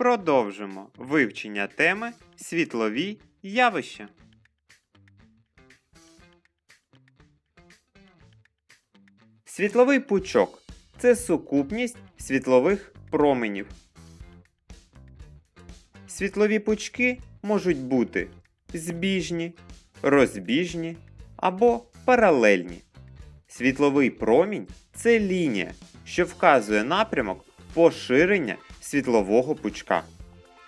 Продовжимо вивчення теми світлові явища. Світловий пучок це сукупність світлових променів. Світлові пучки можуть бути збіжні, розбіжні або паралельні. Світловий промінь це лінія, що вказує напрямок поширення світлового пучка.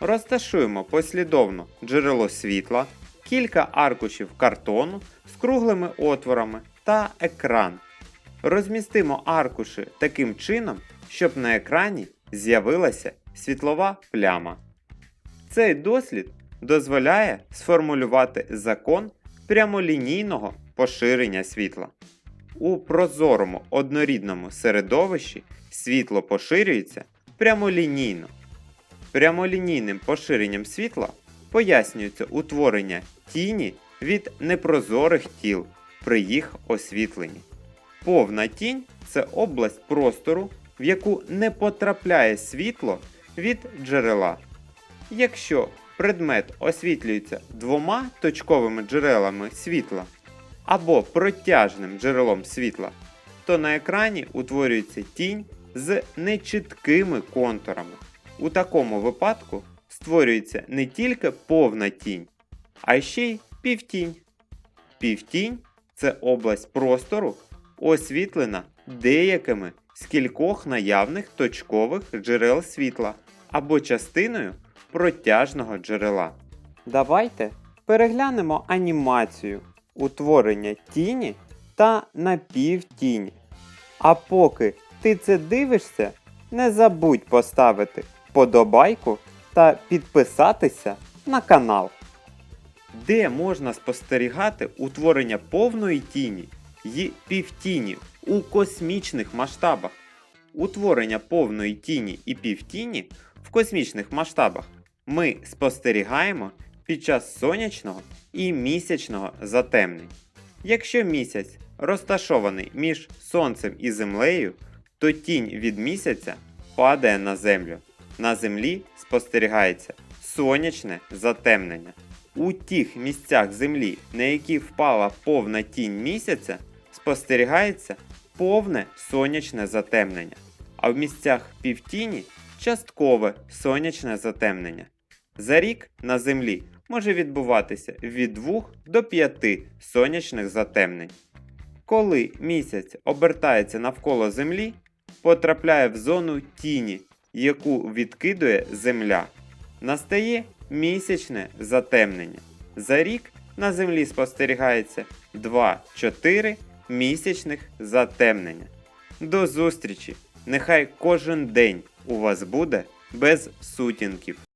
Розташуємо послідовно джерело світла, кілька аркушів картону з круглими отворами та екран. Розмістимо аркуші таким чином, щоб на екрані з'явилася світлова пляма. Цей дослід дозволяє сформулювати закон прямолінійного поширення світла. У прозорому однорідному середовищі світло поширюється прямолінійно. Прямолінійним поширенням світла пояснюється утворення тіні від непрозорих тіл при їх освітленні. Повна тінь це область простору, в яку не потрапляє світло від джерела. Якщо предмет освітлюється двома точковими джерелами світла або протяжним джерелом світла, то на екрані утворюється тінь з нечіткими контурами. У такому випадку створюється не тільки повна тінь, а ще й півтінь. Півтінь це область простору, освітлена деякими з кількох наявних точкових джерел світла або частиною протяжного джерела. Давайте переглянемо анімацію утворення тіні та напівтіні. А поки ти це дивишся, не забудь поставити вподобайку та підписатися на канал. Де можна спостерігати утворення повної тіні й півтіні у космічних масштабах. Утворення повної тіні і півтіні в космічних масштабах ми спостерігаємо під час сонячного і місячного затемнень. Якщо місяць розташований між Сонцем і Землею, то тінь від місяця падає на Землю. На Землі спостерігається сонячне затемнення. У тих місцях Землі, на які впала повна тінь місяця, спостерігається повне сонячне затемнення, а в місцях півтіні часткове сонячне затемнення. За рік на Землі може відбуватися від 2 до 5 сонячних затемнень. Коли місяць обертається навколо Землі, потрапляє в зону тіні, яку відкидує Земля. Настає місячне затемнення. За рік на Землі спостерігається 2-4 місячних затемнення. До зустрічі! Нехай кожен день у вас буде без сутінків.